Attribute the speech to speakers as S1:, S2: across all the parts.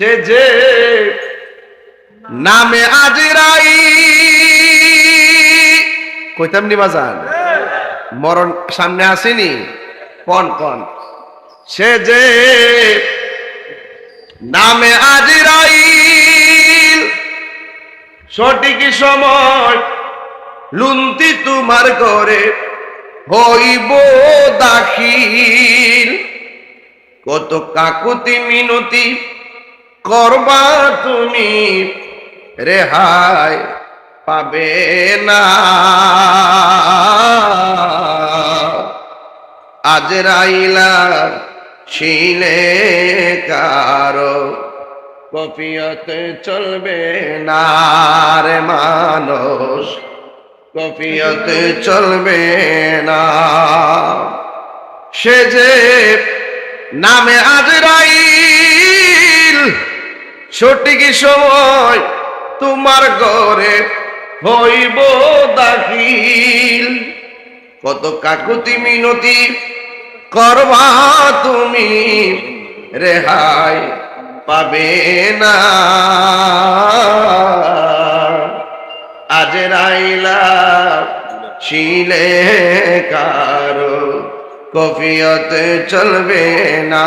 S1: সে যে নামে আজিরাই কইতাম নি বাজান? মরণ সামনে আসেনি। কন কন সে যে নামে আজিরাই সঠিক সময় লুন্তি তোমার ঘরে হইব দাখিল। কত কাকুতি মিনতি করবা তুমি রেহাই পাবে না। আজ রাইলা শিলে কারও কপিয়তে চলবে না রে মানুষ কপিয়তে চলবে না। সে যে নামে আজরাইল সঠিক সময় তোমার ঘরে হইব দাখিল। কত কাকুতি মিনতি করবা তুমি, রেহাই পাবে না। আজ রাইলা শিলে কারও কফিয়তে চলবে না।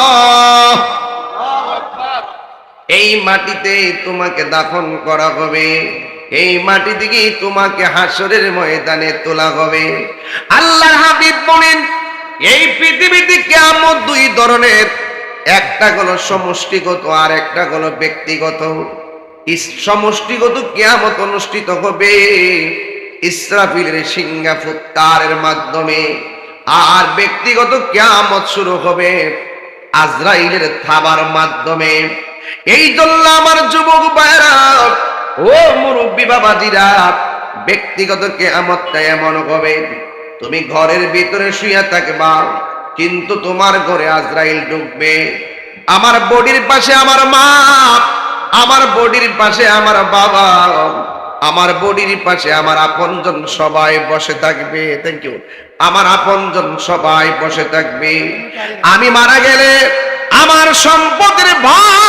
S1: মাটিতে তোমাকে দাফন করা হবে। এই মাটি থেকে তোমাকে হাসরের ময়দানে তোলা হবে। আল্লাহ হাবিব বলেন, এই পৃথিবীতে কেমন দুই ধরনের। একটা হলো সমষ্টিগত, আর একটা হলো ব্যক্তিগত। সমষ্টিগত কেয়ামত অনুষ্ঠিত হবে ইসরাফিলের সিঙ্গা ফুৎকারের মাধ্যমে। আর ব্যক্তিগত কেয়ামত শুরু হবে আজরাইলের থাবার মাধ্যমে। এই জন্য আমার যুবক ভাইরা ও মুরব্বী বাবাজিরা, ব্যক্তিগত কেয়ামতটা এমন হবে, তুমি ঘরের ভিতরে শুয়ে থাকবা, কিন্তু তোমার ঘরে আজরাইল ঢুকবে। আমার বডির পাশে আমার মা, আমার বডির পাশে আমার বাবা, আমার বডির পাশে আমার আপনজন সবাই বসে থাকবে। থ্যাংক ইউ আমার আপনজন সবাই বসে থাকবে। আমি মারা গেলে আমার সম্পদের ভাগ